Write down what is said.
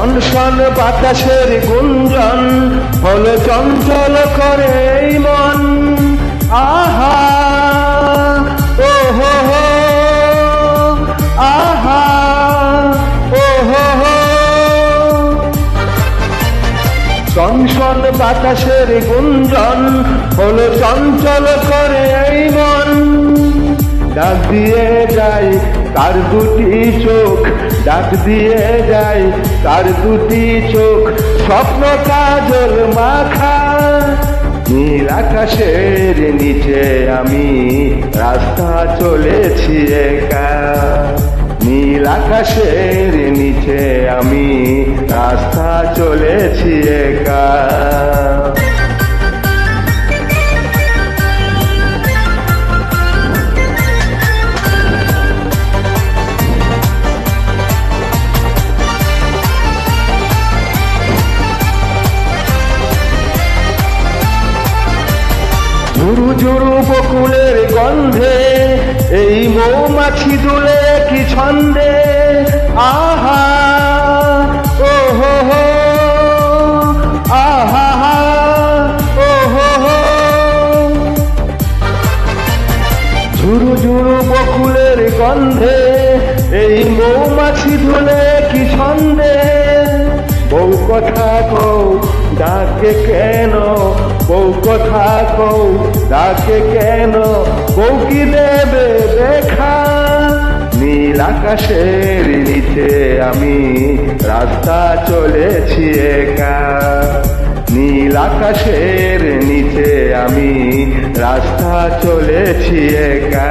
শন বাতাসের গুঞ্জন হল চঞ্চল করে মন। আহা ও হো হো আহা ও হো। হো বাতাসের গুঞ্জন হল চঞ্চল করে এই মন। ডাক দিয়ে যাই, তার দুটি চোখ, ডাক দিয়ে যাই তার দুটি চোখ, স্বপ্ন কাজল মাখা। নীল আকাশের নিচে আমি রাস্তা চলেছি একা। নীল আকাশের নিচে আমি রাস্তা চলেছি একা। ঝুরু বকুলের গন্ধে, এই মৌমাছি দুলে কি ছন্দে? আহা ও আহা ও হো। বকুলের গন্ধে, এই মৌমাছি ধুলে কি ছন্দে? বউ কথা কও, ডাকে কেন? বউ কথা কও, ডাকে কেন? বউ কি দেবে দেখা? নীল আকাশের নিচে আমি রাস্তা চলেছি একা। নীল আকাশের নিচে আমি রাস্তা চলেছি একা।